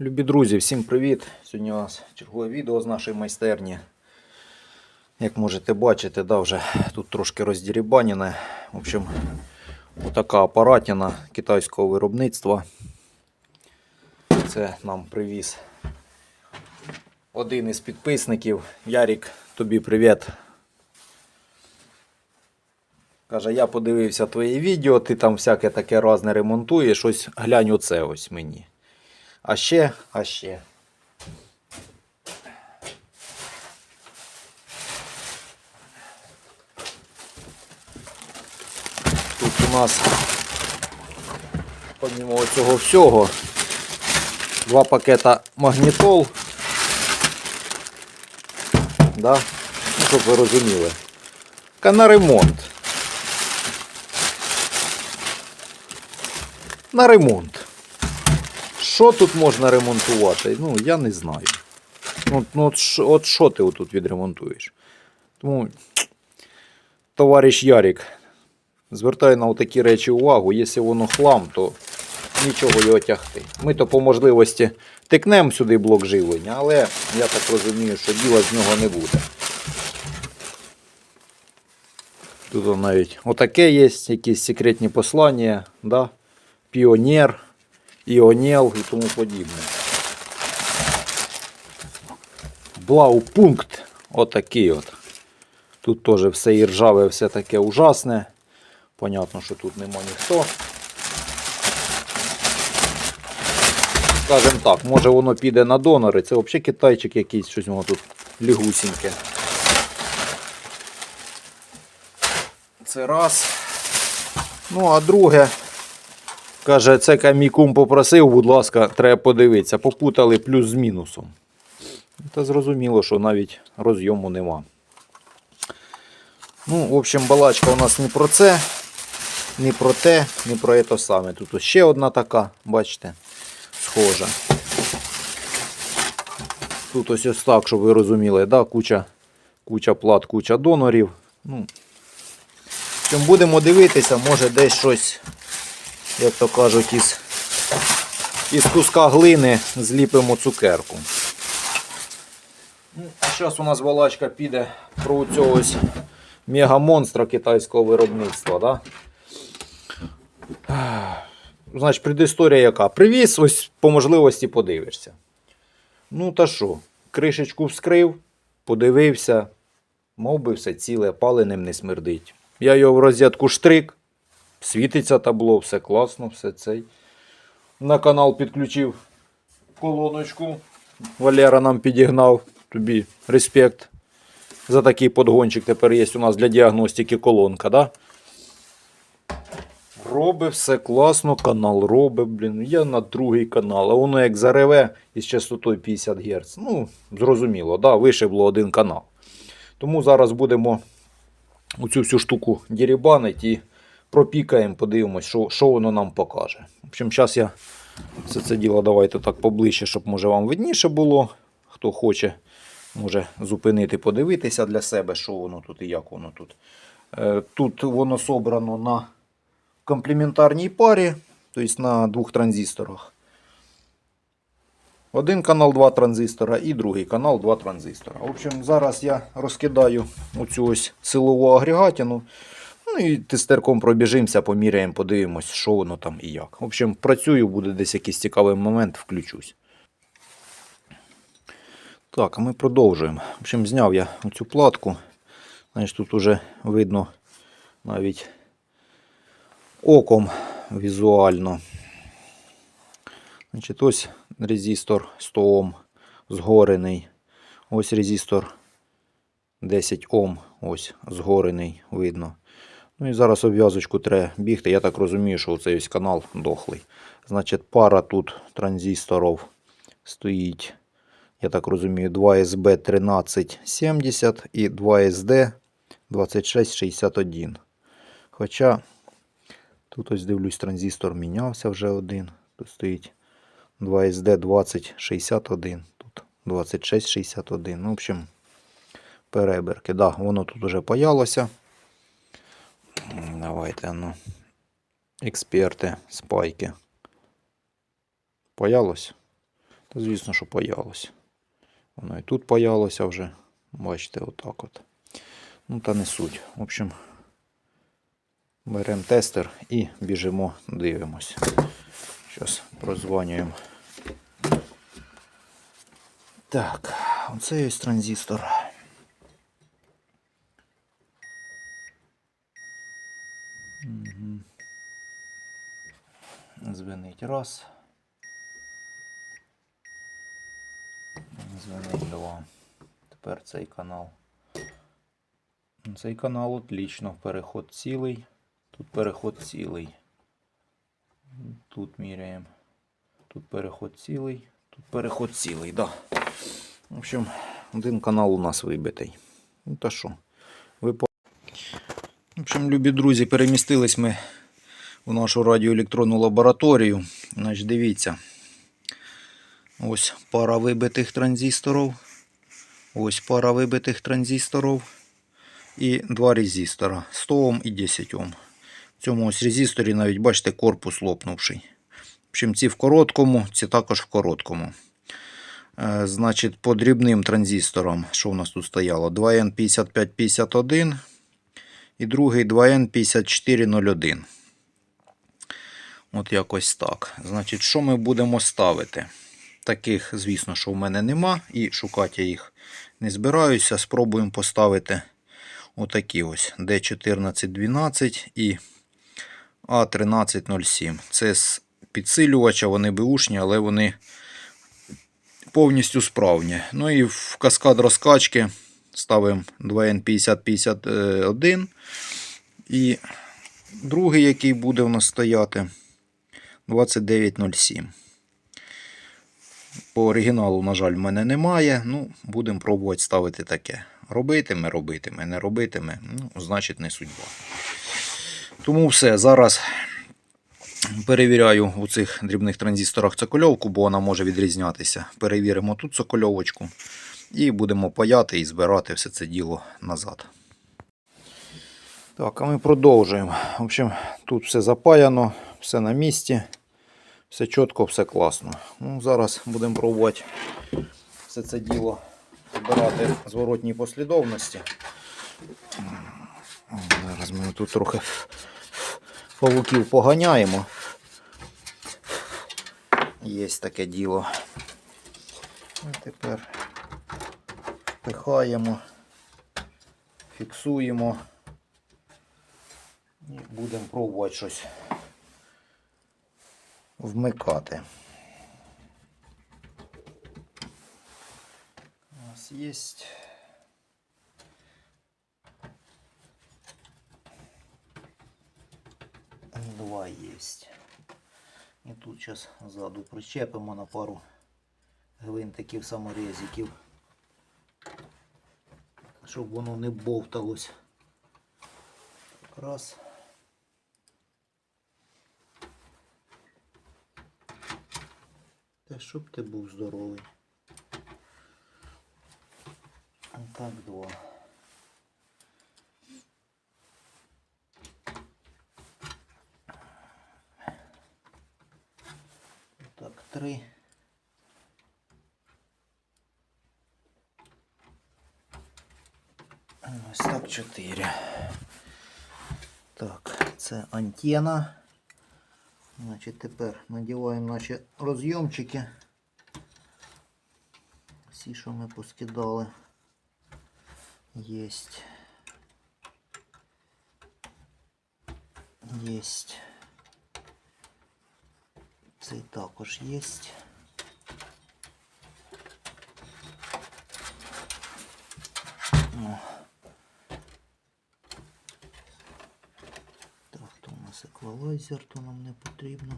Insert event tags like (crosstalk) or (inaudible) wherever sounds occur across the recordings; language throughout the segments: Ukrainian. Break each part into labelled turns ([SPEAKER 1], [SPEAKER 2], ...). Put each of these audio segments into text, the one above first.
[SPEAKER 1] Любі друзі, всім привіт! Сьогодні у нас чергове відео з нашої майстерні. Як можете бачити, да, вже тут трошки роздірібаніне. В общем, отака апаратіна китайського виробництва. Це нам привіз один із підписників. Ярік, тобі привіт. Каже, я подивився твоє відео, ти там всяке таке разне ремонтуєш, ось глянь оце ось мені. А ще, а ще. Тут у нас, помимо цього всього, два пакета магнітол. Да? Щоб ви розуміли. На ремонт. На ремонт. Що тут можна ремонтувати? Ну, я не знаю. Ну, ну от, от що ти отут відремонтуєш? Тому, товариш Ярік, звертай на такі речі увагу. Якщо воно хлам, то нічого його тягти. Ми то по можливості тикнемо сюди блок живлення, але я так розумію, що діла з нього не буде. Тут навіть отаке є, якісь секретні послання, да? піонер. Іонел і тому подібне. Блаупункт. Отакий от. Тут теж все і ржаве, все таке ужасне. Понятно, що тут нема ніхто. Скажем так, може воно піде на донори. Це взагалі китайчик якийсь, щось воно тут лігусіньке. Це раз. Ну, а друге. Каже, це мій попросив, будь ласка, треба подивитися. Попутали плюс з мінусом. Та зрозуміло, що навіть розйому нема. Ну, в общем, балачка у нас не про це, не про те, не про це саме. Тут ще одна така, бачите, схожа. Тут ось ось так, щоб ви розуміли, да, куча, куча плат, куча донорів. Ну, будемо дивитися, може десь щось як то кажуть, із, із куска глини зліпимо цукерку. Ну, зараз у нас балачка піде про цього ось мегамонстра китайського виробництва. Да? Значить, предісторія яка? Привіз, ось по можливості подивишся. Ну та що, кришечку вскрив, подивився, мов би все ціле, паленим не смердить. Я його в розетку штрик, Світиться табло, все класно, все цей. На канал підключив колоночку. Валера нам підігнав. Тобі респект. За такий подгончик тепер є у нас для діагностики колонка, да? Робить все класно, канал робить, блін. Я на другий канал, а воно як зареве із частотою 50 Гц. Ну, зрозуміло, да, вишибло один канал. Тому зараз будемо оцю всю штуку дірібанити і пропікаємо, подивимось, що, що воно нам покаже. В общем, зараз я все це діло давайте так поближче, щоб може вам видніше було. Хто хоче, може зупинити, подивитися для себе, що воно тут і як воно тут. Е, Тут воно собрано на комплементарній парі, тобто на двох транзисторах. Один канал, два транзистора і другий канал, два транзистора. В общем, зараз я розкидаю оцю ось силову агрегатину. Ну і тестерком пробіжимося, поміряємо, подивимось, що воно там і як. В общем, працюю, буде десь якийсь цікавий момент, включусь. Так, а ми продовжуємо. В общем, зняв я оцю платку. Значить, тут уже видно навіть оком візуально. Значить, ось резистор 100 Ом згорений. Ось резистор 10 Ом, ось згорений, видно. Ну і зараз обв'язочку треба бігти. Я так розумію, що цей ось канал дохлий. Значить, пара тут транзисторів стоїть. Я так розумію, 2SB 1370 і 2SD 2661. Хоча тут ось дивлюсь, транзистор мінявся вже один. Тут стоїть 2SD 2061. Тут 2661. Ну, в общем, перебірки. Да, воно тут вже паялося. Давайте, ну. Експерти, спайки. Паялось? Та звісно, що паялося. Воно і тут паялося вже. Бачите, отак от. Ну, та не суть. В общем, беремо тестер і біжимо, дивимось. Зараз прозванюємо. Так, оце ось транзистор. Мгм. Звенить раз. Звенить два. Тепер цей канал. Цей канал отлично. Переход цілий. Тут переход цілий. Тут міряємо. Тут переход цілий. Тут переход цілий, да. В общем, один канал у нас вибитий. Ну та що? В общем, любі друзі, перемістились ми в нашу радіоелектронну лабораторію. Значить, дивіться. Ось пара вибитих транзисторів. Ось пара вибитих транзисторів. І два резистора 100 Ом і 10 Ом. В цьому ось резисторі навіть бачите корпус лопнувший. В общем, ці в короткому, ці також в короткому. Е, значить, по дрібним транзисторам, що у нас тут стояло? 2N5551 і другий 2N5401. От якось так. Значить, що ми будемо ставити? Таких, звісно, що в мене нема, і шукати я їх не збираюся. Спробуємо поставити отакі ось D1412 і А1307. Це з підсилювача, вони беушні, але вони повністю справні. Ну і в каскад розкачки ставимо 2N5051. І другий, який буде у нас стояти, 2907. По оригіналу, на жаль, в мене немає. Ну, будемо пробувати ставити таке. Робитиме, робитиме, не робитиме, ну, значить, не судьба. Тому все. Зараз перевіряю у цих дрібних транзисторах цокольовку, бо вона може відрізнятися. Перевіримо тут цокольовочку і будемо паяти і збирати все це діло назад. Так, а ми продовжуємо. В общем, тут все запаяно, все на місці, все чітко, все класно. Ну, зараз будемо пробувати все це діло збирати зворотній послідовності. Зараз ми тут трохи павуків поганяємо. Є таке діло. І тепер пихаємо, фіксуємо і будемо пробувати щось вмикати. У нас є два есть. І тут зараз ззаду причепимо на пару гвинтиків саморезиків, щоб воно не бовталось. Раз. Та щоб ти був здоровий. Так, два. Так, три. Ось так чотири. Так, це антенна. Значить, тепер надіваємо наші розйомчики. Всі, що ми поскидали. Єсть. Єсть. Цей також єсть. О. Так, то у нас еквалайзер, то нам не потрібно.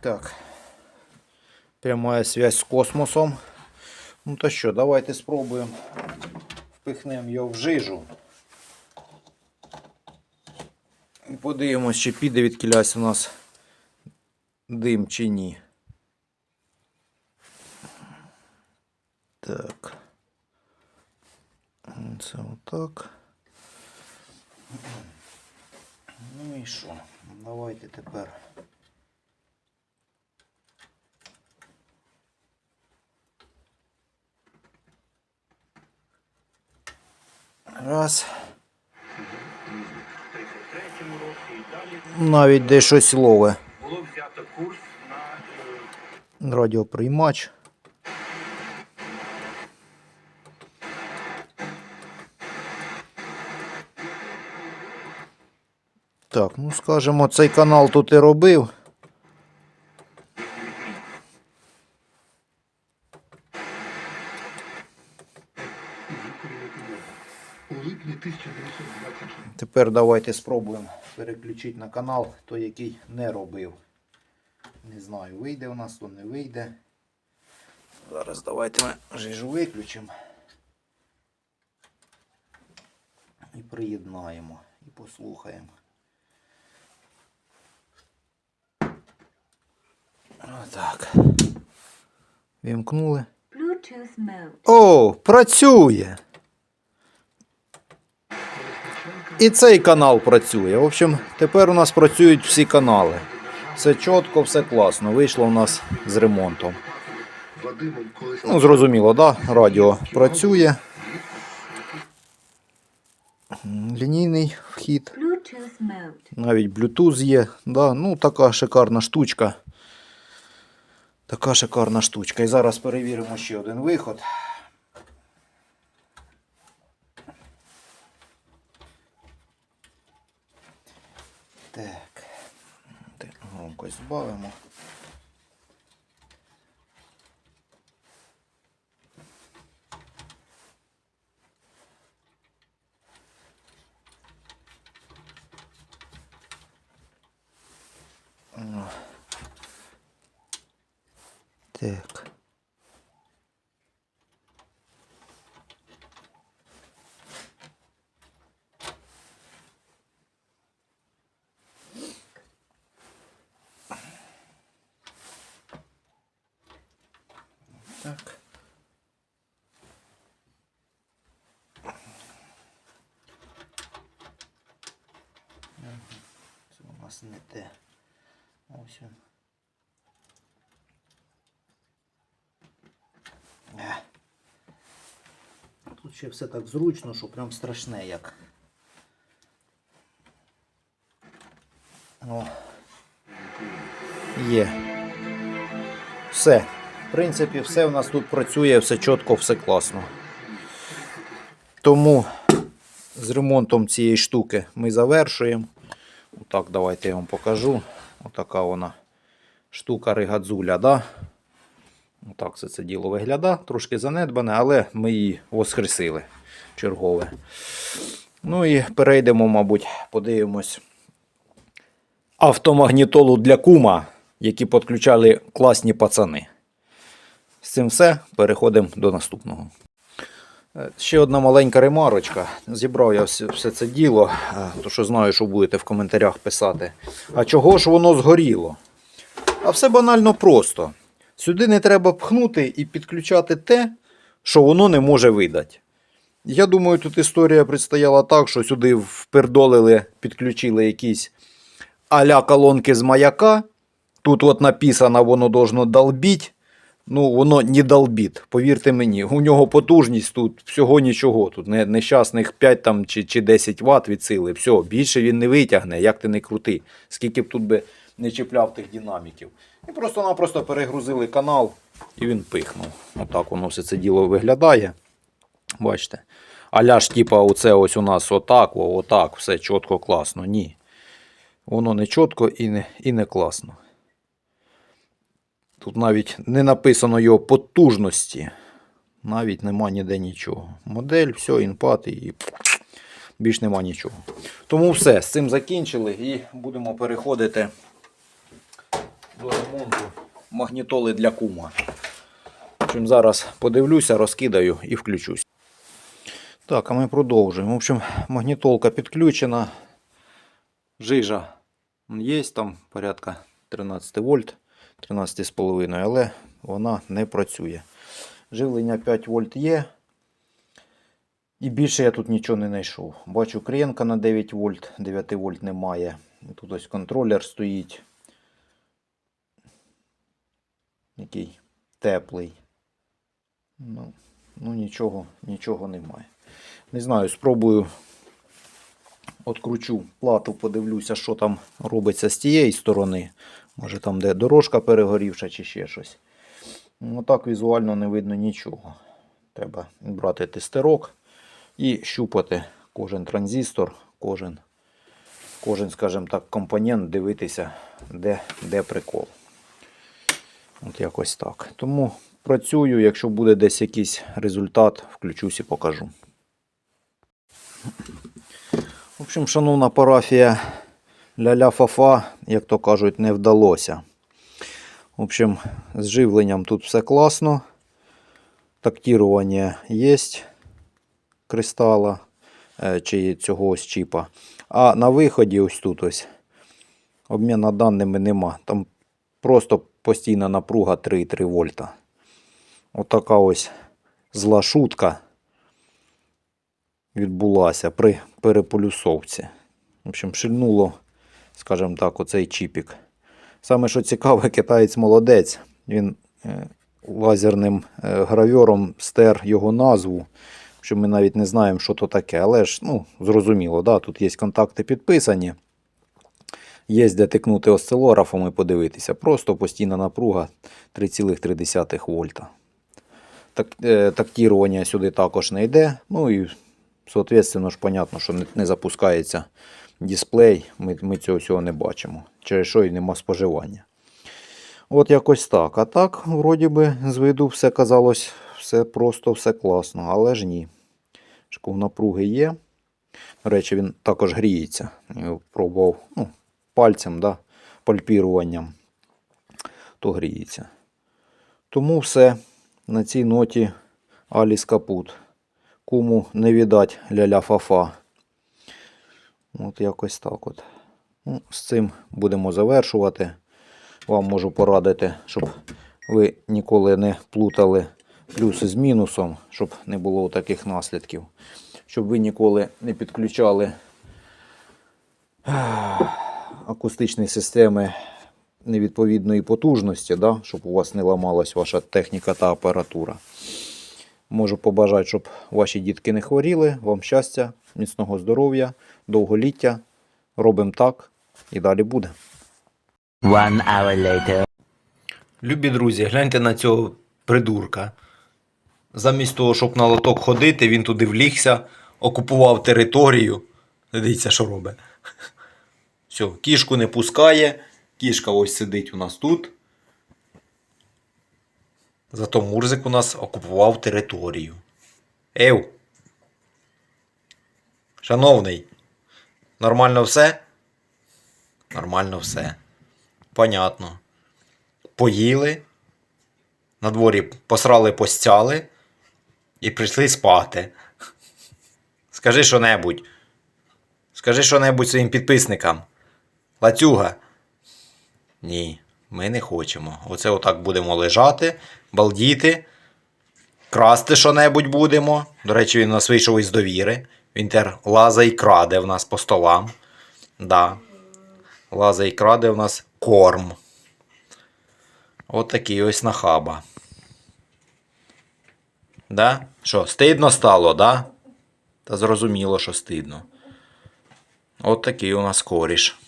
[SPEAKER 1] Так. Прямая связь з космосом. Ну то що, давайте спробуємо. Впихнемо його в жижу. І подивимось, чи піде відкілясь у нас дим чи ні. Так. Це отак. Ну і що? Давайте тепер. Раз. Навіть де щось лове.
[SPEAKER 2] було взято курс на е,
[SPEAKER 1] Радіоприймач. Так, ну скажімо, цей канал тут і робив.
[SPEAKER 2] у липні 1920
[SPEAKER 1] Тепер давайте спробуємо переключити на канал той, який не робив. Не знаю, вийде у нас, то не вийде. Зараз давайте ми жижу виключимо. І приєднаємо. І послухаємо. Отак. Вімкнули. О, працює! І цей канал працює. В общем, тепер у нас працюють всі канали. Все чітко, все класно. Вийшло у нас з ремонтом. Ну, зрозуміло, да? Радіо працює. Лінійний вхід. Навіть Bluetooth є. Да? Ну, така шикарна штучка. Така шикарна штучка. І зараз перевіримо ще один виход. Так. Так, Громкость збавимо. Так. Так. Ага, Це у нас не те. Ось він. Тут ще все так зручно, що прям страшне як. О. Є. Все. В принципі, все у нас тут працює, все чітко, все класно. Тому з ремонтом цієї штуки ми завершуємо. Отак, давайте я вам покажу. Отака вона штука ригадзуля, да? Отак все це діло виглядає. Трошки занедбане, але ми її воскресили чергове. Ну і перейдемо, мабуть, подивимось автомагнітолу для кума, які підключали класні пацани. З цим все. Переходимо до наступного. Е, Ще одна маленька ремарочка. Зібрав я все, все це діло, е, то що знаю, що будете в коментарях писати. А чого ж воно згоріло? А все банально просто. Сюди не треба пхнути і підключати те, що воно не може видати. Я думаю, тут історія предстояла так, що сюди впердолили, підключили якісь а-ля колонки з маяка. Тут от написано, воно должно долбіть. Ну, воно не долбіт, повірте мені. У нього потужність тут всього нічого. Тут не, нещасних 5 там, чи, чи 10 Вт від сили. Все, більше він не витягне, як ти не крути. Скільки б тут би не чіпляв тих динаміків. І просто-напросто перегрузили канал і він пихнув. Отак воно все це діло виглядає. Бачите. Аля ж, типа, оце ось у нас отак, отак, все чітко, класно. Ні. Воно не чітко і не, і не класно. Тут навіть не написано його потужності. Навіть нема ніде нічого. Модель, все, інпат і більш нема нічого. Тому все, з цим закінчили і будемо переходити до ремонту магнітоли для кума. Общем, зараз подивлюся, розкидаю і включусь. Так, а ми продовжуємо. В общем, магнітолка підключена. Жижа є там порядка 13 вольт, 13,5, але вона не працює. Живлення 5 вольт є. І більше я тут нічого не знайшов. Бачу кренка на 9 вольт, 9 вольт немає. Тут ось контролер стоїть. Який теплий. Ну, ну нічого, нічого немає. Не знаю, спробую откручу плату, подивлюся, що там робиться з тієї сторони. Може там де дорожка перегорівша чи ще щось. Ну так візуально не видно нічого. Треба брати тестерок і щупати кожен транзистор, кожен, кожен скажімо так, компонент, дивитися, де, де прикол. От якось так. Тому працюю, якщо буде десь якийсь результат, включусь і покажу. В общем, шановна парафія ля-ля фафа, як то кажуть, не вдалося. В общем, з живленням тут все класно. Тактірування є кристала е, чи цього ось чіпа. А на виході ось тут ось обміну даними нема. Там просто постійна напруга 3,3 вольта. Отака ось зла шутка відбулася при переполюсовці. В общем, шильнуло, скажімо так, оцей чіпік. Саме що цікаве, (laughs) китаєць молодець. Він е, лазерним е, гравьором стер його назву. Що ми навіть не знаємо, що то таке. Але ж, ну, зрозуміло, да, тут є контакти підписані. Є де тикнути осцилографом і подивитися. Просто постійна напруга 3,3 вольта. Так, е, тактірування сюди також не йде. Ну і, соответственно, ж, понятно, що не, не запускається дисплей. Ми, ми цього всього не бачимо. Через що і нема споживання. От якось так. А так, вроді би, з виду все казалось, все просто, все класно. Але ж ні. Шков напруги є. До речі, він також гріється. Пробував ну, пальцем, да, пальпіруванням. То гріється. Тому все. На цій ноті Аліс Капут. Кому не віддать ля-ля фафа. От якось так от. Ну, з цим будемо завершувати. Вам можу порадити, щоб ви ніколи не плутали плюси з мінусом, щоб не було таких наслідків. Щоб ви ніколи не підключали акустичні системи невідповідної потужності, да? щоб у вас не ламалась ваша техніка та апаратура. Можу побажати, щоб ваші дітки не хворіли, вам щастя, міцного здоров'я, довголіття. Робимо так і далі буде.
[SPEAKER 3] One hour later.
[SPEAKER 1] Любі друзі, гляньте на цього придурка. Замість того, щоб на лоток ходити, він туди влігся, окупував територію. Дивіться, що робить. Все, кішку не пускає. Кішка ось сидить у нас тут. Зато Мурзик у нас окупував територію. Ев. Шановний. Нормально все? Нормально все. Понятно. Поїли. На дворі посрали, постяли і прийшли спати. Скажи що-небудь. Скажи що-небудь своїм підписникам. Лацюга. Ні, ми не хочемо. Оце отак будемо лежати, балдіти, красти що-небудь будемо. До речі, він у нас вийшов із довіри. Він тепер лаза і краде в нас по столам. Да. Лаза і краде в нас корм. От такий ось нахаба. Да? Що, стидно стало, да? Та зрозуміло, що стидно. От такий у нас коріш.